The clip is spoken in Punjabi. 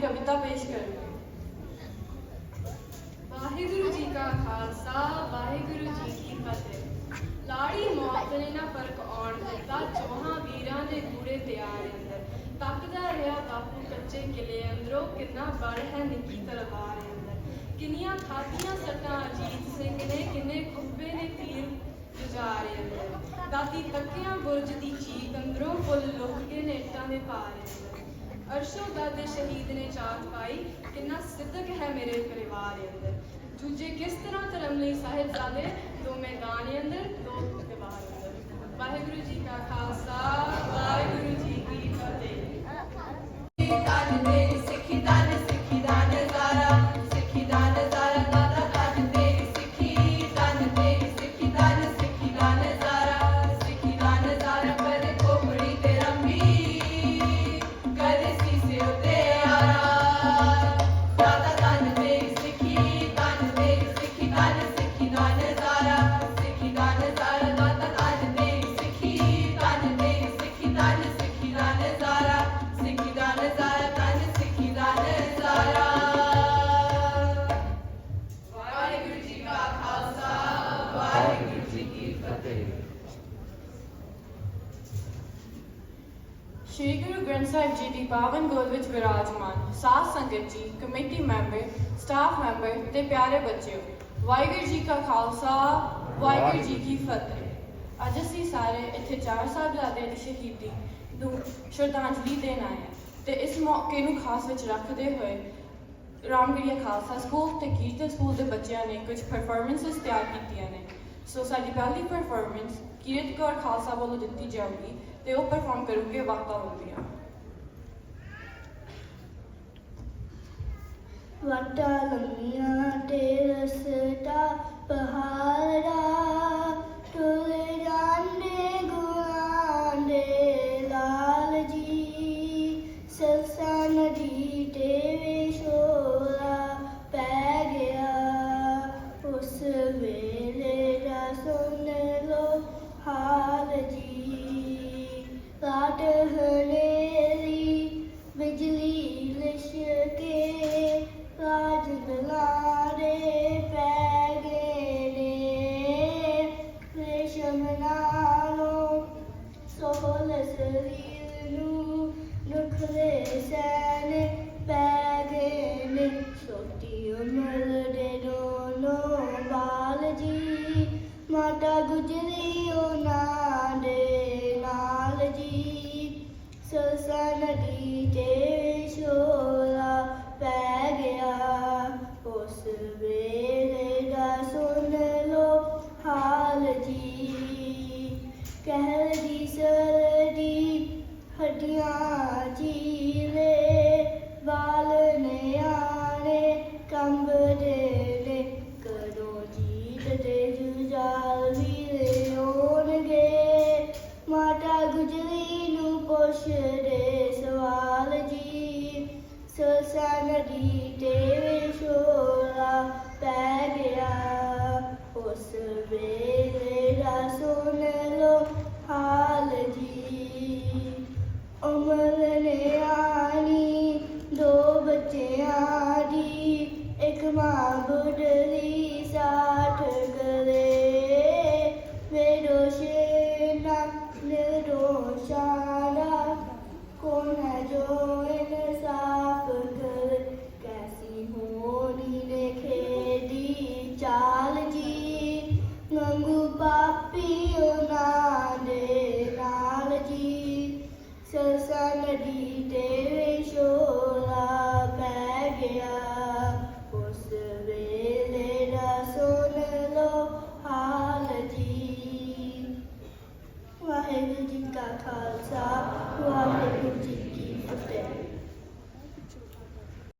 ਕੌਰ ਕਵਿਤਾ ਪੇਸ਼ ਕਰਨਗੇ ਵਾਹਿਗੁਰੂ ਜੀ ਕਾ ਖਾਲਸਾ, ਵਾਹਿਗੁਰੂ ਜੀ ਕੀ ਫਤਿਹ। ਲਾੜੀ ਮੌਤ ਨੇ ਨਾ ਫ਼ਰਕ ਆਉਣ ਦਿੱਤਾ, ਚੋਹਾਂ ਵੀਰਾਂ ਦੇ ਗੂੜੇ ਤਿਆਰ ਅੰਦਰ। ਤੱਕਦਾ ਰਿਹਾ ਬਾਪੂ ਕੱਚੇ ਕਿਲੇ ਅੰਦਰੋਂ, ਕਿੰਨਾ ਬੜ ਹੈ ਨਿੱਕੀ ਤਲਵਾਰ ਅੰਦਰ। ਕਿੰਨੀਆਂ ਖਾਧੀਆਂ ਸੱਟਾਂ ਅਜੀਤ ਸਿੰਘ ਨੇ, ਕਿੰਨੇ ਖੁੱਬੇ ਨੇ ਤੀਰ ਗੁਜ਼ਾਰੇ ਅੰਦਰ। ਦਾਦੀ ਤੱਕਿਆਂ ਬੁਰਜ ਦੀ ਚੀਕ ਅੰਦਰੋਂ, ਫੁੱਲ ਲੁਕ ਕੇ ਨੇਟਾਂ ਦੇ ਪਾਰੇ ਅੰਦਰ। ਅਰਸ਼ੋ ਦਾਦੇ ਸ਼ਹੀਦ ਨੇ ਚਾਕ ਪਾਈ, ਕਿੰਨਾ ਸਿੱਧਕ ਹੈ ਮੇਰੇ ਪਰਿਵਾਰ ਅੰਦਰ। ਦੂਜੇ ਕਿਸ ਤਰ੍ਹਾਂ ਧਰਮ ਲਈ ਸਾਹਿਬਜ਼ਾਦੇ? ਦੋ ਮੈਦਾਨ ਅੰਦਰ, ਦੋ ਦੀਵਾਰ ਅੰਦਰ। ਵਾਹਿਗੁਰੂ ਜੀ ਕਾ ਖਾਲਸਾ, ਵਾਹਿਗੁਰੂ ਜੀ ਕੀ ਫਤਿਹ। ਖਾਲਸਾ, ਵਾਹਿਗੁਰੂ ਜੀ ਕੀ ਫਤਿਹ। ਅੱਜ ਅਸੀਂ ਸਾਰੇ ਇੱਥੇ ਚਾਰ ਸਾਹਿਬਜ਼ਾਦਿਆਂ ਦੀ ਸ਼ਹੀਦੀ ਨੂੰ ਸ਼ਰਧਾਂਜਲੀ ਦੇਣ ਆਏ ਹਾਂ ਤੇ ਇਸ ਮੌਕੇ ਨੂੰ ਖਾਸ ਵਿੱਚ ਰੱਖਦੇ ਹੋਏ ਰਾਮਗੜੀਆ ਖਾਲਸਾ ਸਕੂਲ ਤੇ ਕੀਰਤਨ ਸਕੂਲ ਦੇ ਬੱਚਿਆਂ ਨੇ ਕੁਝ ਪਰਫਾਰਮੈਂਸਸ ਤਿਆਰ ਕੀਤੀਆਂ ਨੇ। ਸੋ ਸਾਡੀ ਪਹਿਲੀ ਪਰਫਾਰਮੈਂਸ ਕੀਰਤ ਕੌਰ ਖਾਲਸਾ ਵੱਲੋਂ ਦਿੱਤੀ ਜਾਊਗੀ ਤੇ ਉਹ ਪਰਫਾਰਮ ਕਰੂਗੇ ਵਾਕਾ ਹੁੰਦੀਆਂ। ਵਟਾ ਲੰਮੀਆਂ ਤੇ ਰਸਤਾ Bahara to